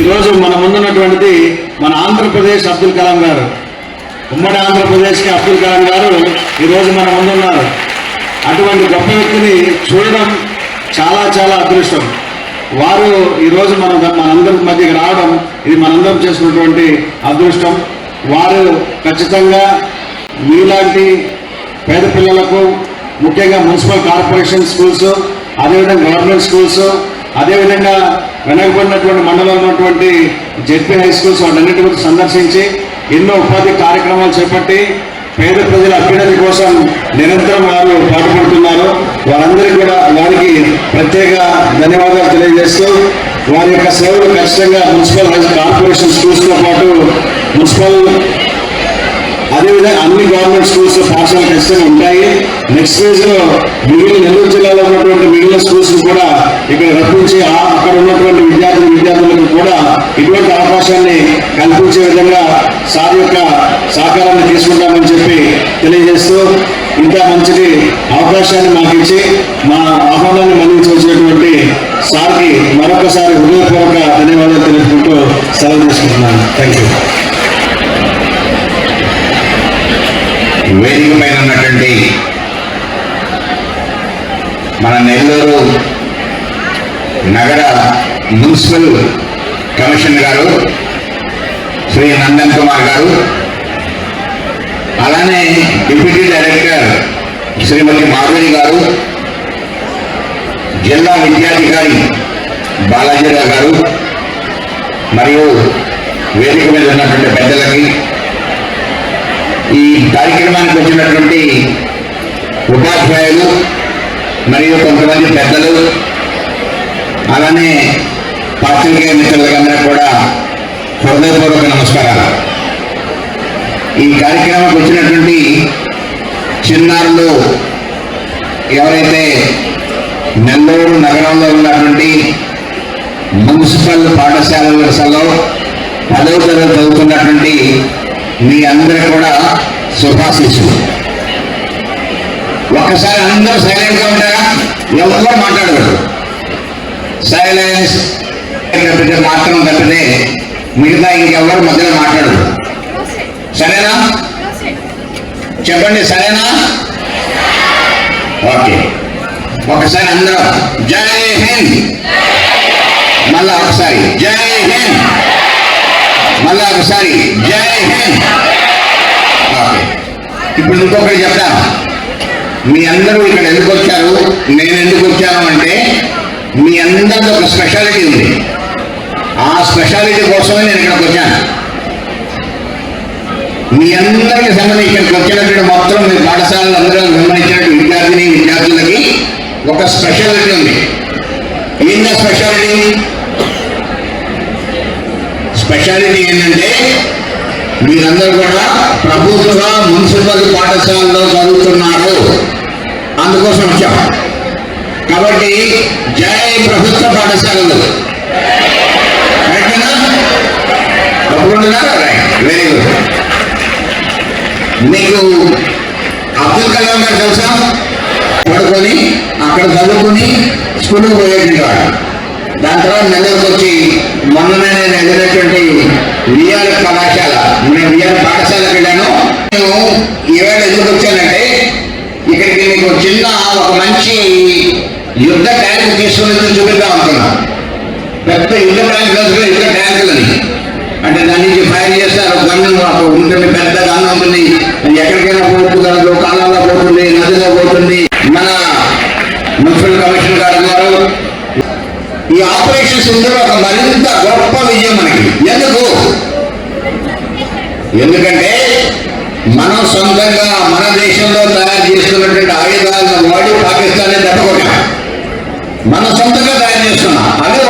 ఈరోజు మన ముందున్నటువంటిది మన ఆంధ్రప్రదేశ్ అబ్దుల్ కలాం గారు. ఉమ్మడి ఆంధ్రప్రదేశ్కి అబ్దుల్ కలాం గారు ఈరోజు మన ముందున్నారు. అటువంటి గొప్ప వ్యక్తిని చూడడం చాలా చాలా అదృష్టం. వారు ఈరోజు మన మనందరి మధ్యకి రావడం ఇది మనందరం చేసినటువంటి అదృష్టం. వారు ఖచ్చితంగా మీలాంటి పేద పిల్లలకు ముఖ్యంగా మున్సిపల్ కార్పొరేషన్ స్కూల్స్ అదేవిధంగా గవర్నమెంట్ స్కూల్స్ అదేవిధంగా వెనకబడినటువంటి మండలంలో ఉన్నటువంటి జెడ్పీ హై స్కూల్స్ వాటన్నిటి గురించి సందర్శించి ఎన్నో ఉపాధి కార్యక్రమాలు చేపట్టి పేద ప్రజల అభ్యున్నతి కోసం నిరంతరం వారు పాటుపడుతున్నారు. వారందరికీ కూడా వారికి ప్రత్యేక ధన్యవాదాలు తెలియజేస్తూ వారి యొక్క సేవలు ఖచ్చితంగా మున్సిపల్ హై కార్పొరేషన్ స్కూల్స్తో పాటు మున్సిపల్ అదేవిధంగా అన్ని గవర్నమెంట్ స్కూల్స్ పాఠశాలలు ఖచ్చితంగా ఉంటాయి. నెక్స్ట్ ఫేజ్లో మిగిలిన నెల్లూరు జిల్లాలో ఉన్నటువంటి మిగిలిన స్కూల్స్ కూడా ఇక్కడ రప్పించి అక్కడ ఉన్నటువంటి విద్యార్థులు విద్యార్థులకు కూడా ఇటువంటి అవకాశాన్ని కల్పించే విధంగా సార్ యొక్క సహకారాన్ని తీసుకుంటామని చెప్పి తెలియజేస్తూ ఇంకా మంచిది అవకాశాన్ని మాకు ఇచ్చి మా ఆహ్వానాన్ని మన్నించి వచ్చినటువంటి సార్కి మరొకసారి హృదయపూర్వక ధన్యవాదాలు తెలుపుకుంటూ సెలవు తీసుకుంటున్నాను. థ్యాంక్ యూ వేదిక పైన ఉన్నటువంటి మన నెల్లూరు నగర మున్సిపల్ కమిషన్ గారు శ్రీ నందన్ కుమార్ గారు అలానే డిప్యూటీ డైరెక్టర్ శ్రీమతి మాధురి గారు జిల్లా విద్యాధికారి బాలాజీరావు గారు మరియు వేదిక మీద ఉన్నటువంటి పెద్దలకి ఈ కార్యక్రమానికి వచ్చినటువంటి ఉపాధ్యాయులు మరియు కొంతమంది పెద్దలు అలానే పాత్రికేయ మిత్రులకందరూ కూడా హృదయపూర్వక నమస్కారాలు. ఈ కార్యక్రమానికి వచ్చినటువంటి చిన్నారులు ఎవరైతే నెల్లూరు నగరంలో ఉన్నటువంటి మున్సిపల్ పాఠశాల పాఠశాలలలో పదవ తరగతి చదువుతున్నటువంటి మీ అందరూ కూడా శుభాశీస్సులు. ఒక్కసారి అందరూ సైలెంట్గా ఉంటారా? ఎవరు మాట్లాడరు. సైలెన్స్. తప్పితే మాత్రం తప్పితే మిగతా ఇంకెవరు మధ్యలో మాట్లాడరు. సరేనా? చెప్పండి సరేనా? ఓకే. ఒకసారి అందరూ జై హింద్. మళ్ళా ఒకసారి జై హింద్. మళ్ళా ఒకసారి జై హింద్. ఓకే. ఇప్పుడు ఇంకొకటి చెప్తాను మీ అందరూ ఇక్కడ ఎందుకు వచ్చారు? నేను ఎందుకు వచ్చాను అంటే మీ అందరిది ఒక స్పెషాలిటీ ఉంది. ఆ స్పెషాలిటీ కోసమే నేను ఇక్కడికి వచ్చాను. మీ అందరికి సంబంధించి ఇక్కడికి వచ్చినటువంటి మొత్తం మీ పాఠశాలలు అందరూ సంబంధించినటువంటి విద్యార్థిని విద్యార్థులకి ఒక స్పెషాలిటీ ఉంది. ఏంటా స్పెషాలిటీ స్పెషాలిటీ ఏంటంటే మీరందరూ కూడా ప్రభుత్వ మున్సిపల్ పాఠశాలలో చదువుతున్నారు. అందుకోసం వచ్చాం. కాబట్టి జై ప్రభుత్వ పాఠశాలలు. వెరీ గుడ్ మీకు అబ్దుల్ కలాం గారు తెలుసా? పడుకొని అక్కడ చదువుకుని స్కూల్కి పోయేటువంటి వాడు దాని తర్వాత నెల్లూరుకి నేను విఆర్ పాఠశాలకు వెళ్ళాను. నేను ఈవేళ ఎందుకు వచ్చానంటే ఇక్కడికి మీకు చిన్న ఒక మంచి యుద్ధ ట్యాంక్ తీసుకుని చూపిద్దాం అనుకున్నా పెద్ద యుద్ధ ట్యాంక్ రోజులు యుద్ధ ట్యాంకులని అంటే దాని నుంచి ఫైర్ చేస్తారు గన్ను అక్కడ ఉంటుంది పెద్ద గన్ను ఉంటుంది. ఎక్కడికైనా పోతుంది కాలంలో పోతుంది నదిలో పోతుంది. మన మున్సిపల్ కమిషనర్ గారు గారు ఈ ఆపరేషన్స్ ఇందులో ఒక మరింత గొప్ప విజయం మనకి. ఎందుకు? ఎందుకంటే మనం సొంతంగా మన దేశంలో తయారు చేస్తున్నటువంటి ఆయుధాలను వాడి పాకిస్తాన్ దెబ్బకొట్టాం. మనం సొంతంగా తయారు చేస్తున్నాం అదే